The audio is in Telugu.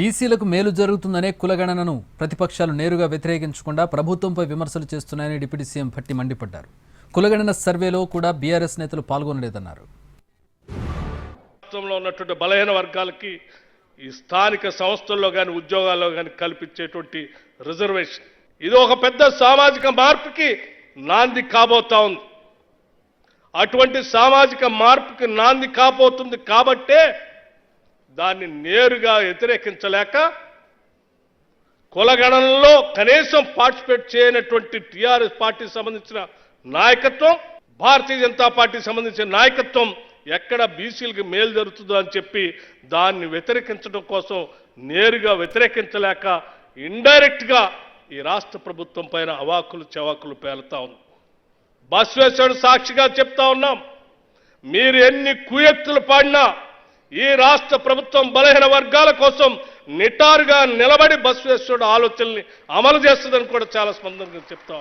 బీసీలకు మేలు జరుగుతుందనే కులగణనను ప్రతిపక్షాలు నేరుగా వ్యతిరేకించకుండా ప్రభుత్వంపై విమర్శలు చేస్తున్నాయని డిప్యూటీ సీఎం భట్టి మండిపడ్డారు. కులగణన సర్వేలో కూడా బీఆర్ఎస్ నేతలు పాల్గొనలేదన్నారు. రాష్ట్రంలో ఉన్నటువంటి బలహీన వర్గాలకి ఈ స్థానిక సంస్థల్లో కానీ ఉద్యోగాల్లో కానీ కల్పించేటువంటి రిజర్వేషన్. ఇది ఒక పెద్ద సామాజిక మార్పుకి నాంది కాబోతా ఉంది. అటువంటి సామాజిక మార్పుకి నాంది కాబోతుంది కాబట్టే దాన్ని నేరుగా వ్యతిరేకించలేక కులగణనలో కనీసం పార్టిసిపేట్ చేయనటువంటి టీఆర్ఎస్ పార్టీకి సంబంధించిన నాయకత్వం భారతీయ జనతా పార్టీకి సంబంధించిన నాయకత్వం ఎక్కడ బీసీలకు మేలు జరుగుతుందో అని చెప్పి దాన్ని వ్యతిరేకించడం కోసం నేరుగా వ్యతిరేకించలేక ఇండైరెక్ట్గా ఈ రాష్ట్ర ప్రభుత్వం పైన అవాకులు చవాకులు పేలుతా ఉంది బస్వేశ్వరుడు సాక్షిగా చెప్తా ఉన్నాం. మీరు ఎన్ని కుయత్తులు పాడినా ఈ రాష్ట్ర ప్రభుత్వం బలహీన వర్గాల కోసం నిటారుగా నిలబడి బసవేశ్వరుడు ఆలోచనల్ని అమలు చేస్తుందని కూడా చాలా స్పందనగా చెప్తా